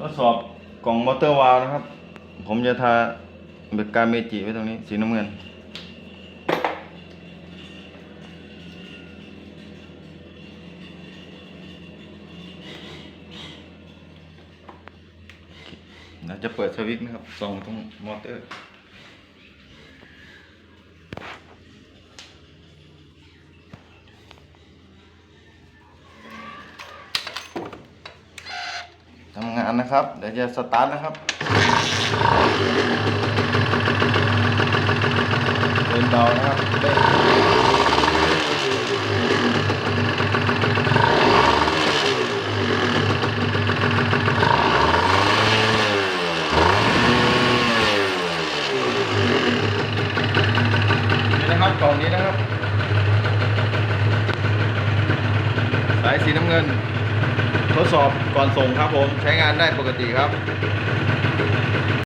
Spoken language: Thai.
ทดสอบกล่องมอเตอร์วาล์วนะครับ ผมจะทาเบกกาเมจิไว้ตรงนี้สีน้ำเงิน เราจะเปิดสวิตช์นะครับส่องตรงมอเตอร์ำงานนะครับ เดี๋ยวจะสตาร์ทนะครับเดินเบานะครับเร่งนี่นะครับกล่องนี้นะครับ สายสีน้ำเงิน ทดสอบก่อนส่งครับผม ใช้งานได้ปกติครับ